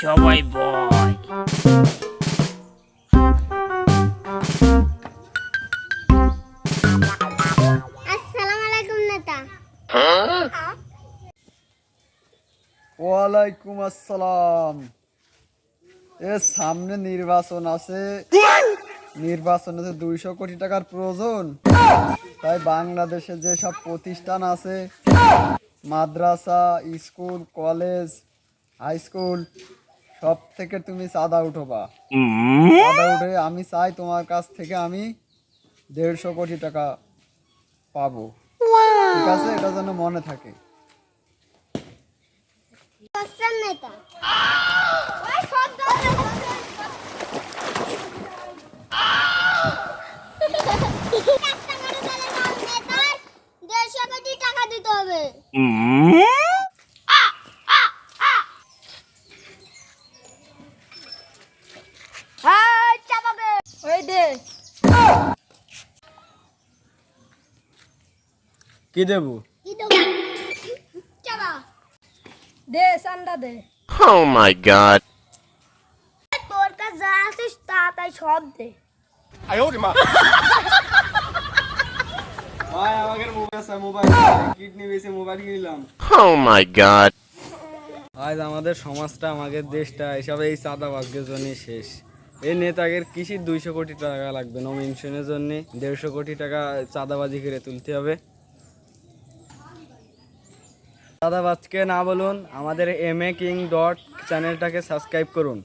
সবাই বয় আলাইকুম নেতা। ওয়ালাইকুম আসসালাম। সামনে নির্বাচন আছে। নির্বাচনে তো দুইশো কোটি টাকার প্রয়োজন। তাই বাংলাদেশে যেসব প্রতিষ্ঠান আছে, মাদ্রাসা, স্কুল, কলেজ, হাই স্কুল সব থেকে তুমি চাঁদা উঠোবা। চাঁদা উঠে আমি চাই তোমার কাছ থেকে আমি দেড়শো কোটি টাকা পাবো। ঠিক আছে? এটা যেন মনে থাকে। দেড়শো কোটি টাকা দিতে হবে কি দেবো কি দেবো চাবা দে দে Oh my god. তোর কাছে যা আছিস তা তাই সব দে ভাই আমাকে মোবাইল আছে মোবাইল কিডনি বেশি মোবাইল কিনলাম Oh my god. আজ আমাদের সমাজটা আমাদের দেশটা এসব এই চাঁদাবাজদের জন্য শেষ। এই নেতাদের কৃষির দুইশো কোটি টাকা লাগবে নমিনেশনের জন্য দেড়শো কোটি টাকা চাঁদাবাজি করে তুলতে হবে। চাঁদাবাজকে না বলুন আমাদের এম এ কিং ডট চ্যানেলটাকে সাবস্ক্রাইব করুন।